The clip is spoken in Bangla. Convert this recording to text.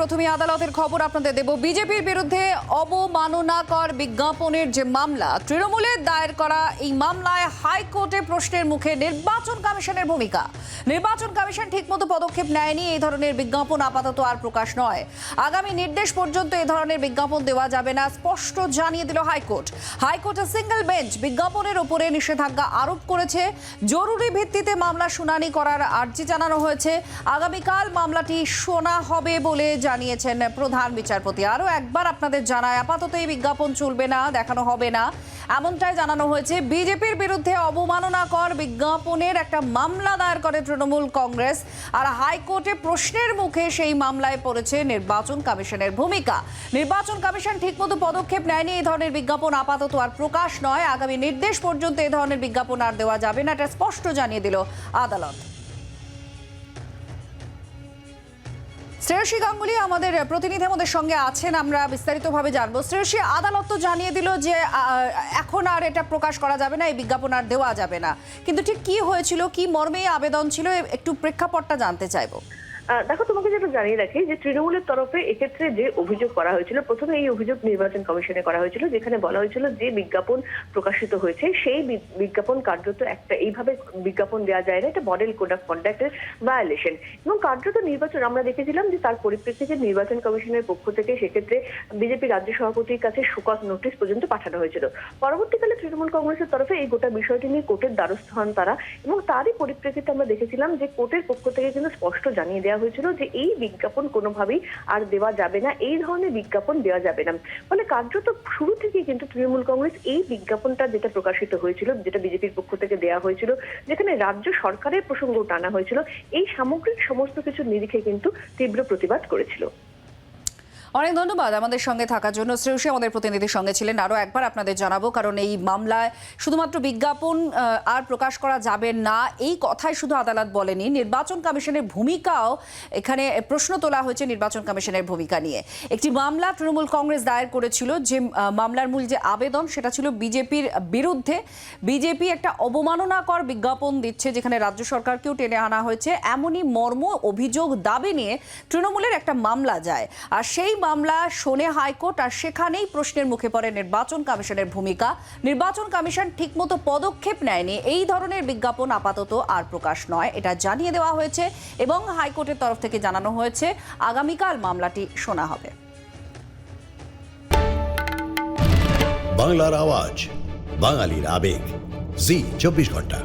প্রথমে আদালতের খবর আপনাদের দেব। বিজেপির বিরুদ্ধে অবমাননাকর বিজ্ঞাপনের যে মামলা, তৃণমূলের দায়ের করা এই মামলায় হাইকোর্টে প্রশ্নের মুখে নির্বাচন কমিশনের ভূমিকা। নির্বাচন কমিশন ঠিকমতো পদক্ষেপ নেয়নি, এই ধরনের বিজ্ঞাপন আপাতত আর প্রকাশ নয়। আগামী নির্দেশ পর্যন্ত এই ধরনের বিজ্ঞাপন দেওয়া যাবে না, স্পষ্ট জানিয়ে দিল হাইকোর্ট। হাইকোর্টের সিঙ্গেল বেঞ্চ বিজ্ঞাপনের ওপরে নিষেধাজ্ঞা আরোপ করেছে। জরুরি ভিত্তিতে মামলা শুনানি করার আর্জি জানানো হয়েছে। আগামীকাল মামলাটি শোনা হবে বলে জানিয়েছেন প্রধান বিচারপতি। আরও একবার আপনাদের জানায় আপাতত এই বিজ্ঞাপন চলবে না, দেখানো হবে না। এমনটাই জানানো হয়েছে বিজেপির বিরুদ্ধে অবমাননাকর বিজ্ঞাপনের একটা মামলা দায়ের করে তৃণমূল কংগ্রেস। আর হাইকোর্টে প্রশ্নের মুখে সেই মামলায় পড়েছে নির্বাচন কমিশনের ভূমিকা। নির্বাচন কমিশন ঠিকমতো পদক্ষেপ নেয়নি এই ধরনের বিজ্ঞাপন, আপাতত আর প্রকাশ নয়। আগামী নির্দেশ পর্যন্ত এই ধরনের বিজ্ঞাপন আর দেওয়া যাবে না, এটা স্পষ্ট জানিয়ে দিল আদালত। শ্রেয়সী গাঙ্গুলি আমাদের প্রতিনিধি আমাদের সঙ্গে আছেন, আমরা বিস্তারিতভাবে জানব। শ্রেয়সী, আদালত তো জানিয়ে দিল যে এখন আর এটা প্রকাশ করা যাবে না, এই বিজ্ঞাপন আর দেওয়া যাবে না। কিন্তু ঠিক কি হয়েছিল, কি মর্মে আবেদন ছিল একটু প্রেক্ষাপটটা জানতে চাইব। দেখো, তোমাকে যেটা জানিয়ে রাখি, যে তৃণমূলের তরফে এক্ষেত্রে যে অভিযোগ করা হয়েছিল, প্রথমে এই অভিযোগ নির্বাচন কমিশনে করা হয়েছিল, যেখানে বলা হয়েছিল যে বিজ্ঞাপন প্রকাশিত হয়েছে। সেই বিজ্ঞাপন কার্যত একটা, এইভাবে বিজ্ঞাপন দেওয়া যায় না, এটা মডেল কোড অফ কন্ডাক্টের ভায়োলেশন এবং কার্যত নির্বাচন, আমরা দেখেছিলাম যে তার পরিপ্রেক্ষিতে নির্বাচন কমিশনের পক্ষ থেকে সেক্ষেত্রে বিজেপি রাজ্য সভাপতির কাছে শোকজ নোটিশ পর্যন্ত পাঠানো হয়েছিল। পরবর্তীকালে তৃণমূল কংগ্রেসের তরফে এই গোটা বিষয়টি নিয়ে কোর্টের দ্বারস্থ হন তারা এবং তারই পরিপ্রেক্ষিতে আমরা দেখেছিলাম যে কোর্টের পক্ষ থেকে কিন্তু স্পষ্ট জানিয়ে দেওয়া হয়েছিল যে এই বিজ্ঞাপন কোনোভাবেই আর দেওয়া যাবে না, এই ধরনের বিজ্ঞাপন দেওয়া যাবে না। ফলে কার্যত শুরু থেকেই কিন্তু তৃণমূল কংগ্রেস এই বিজ্ঞাপনটা যেটা প্রকাশিত হয়েছিল, যেটা বিজেপির পক্ষ থেকে দেওয়া হয়েছিল, যেখানে রাজ্য সরকারের প্রসঙ্গ টানা হয়েছিল, এই সামগ্রিক সমস্ত কিছু নিরিখে কিন্তু তীব্র প্রতিবাদ করেছিল। অনেক ধন্যবাদ আমাদের সঙ্গে থাকার জন্য। শ্রেয়সী আমাদের প্রতিনিধির সঙ্গে ছিলেন। আরও একবার আপনাদের জানাব, কারণ এই মামলায় শুধুমাত্র বিজ্ঞাপন আর প্রকাশ করা যাবে না, এই কথাই শুধু আদালত বলেনি। নির্বাচন কমিশনের ভূমিকাও এখানে প্রশ্ন তোলা হয়েছে নির্বাচন কমিশনের ভূমিকা নিয়ে। একটি মামলা তৃণমূল কংগ্রেস দায়ের করেছিল, যে মামলার মূল যে আবেদন সেটা ছিল বিজেপির বিরুদ্ধে। বিজেপি একটা অবমাননাকর বিজ্ঞাপন দিচ্ছে, যেখানে রাজ্য সরকারকেও টেনে আনা হয়েছে। এমনই মর্ম অভিযোগ দাবি নিয়ে তৃণমূলের একটা মামলা যায়। আর সেই মামলা শোনে হাইকোর্ট আর সেখানেই প্রশ্নের মুখে পড়ে নির্বাচন কমিশনের ভূমিকা। নির্বাচন কমিশন ঠিকমতো পদক্ষেপ নেয়নি। এই ধরনের বিজ্ঞাপন আপাতত আর প্রকাশ নয়। এটা জানিয়ে দেওয়া হয়েছে এবং হাইকোর্টের তরফ থেকে জানানো হয়েছে, আগামীকাল মামলাটি শোনা হবে। বাংলার আওয়াজ, বাঙালির আবেগ। জি, চব্বিশ ঘণ্টা।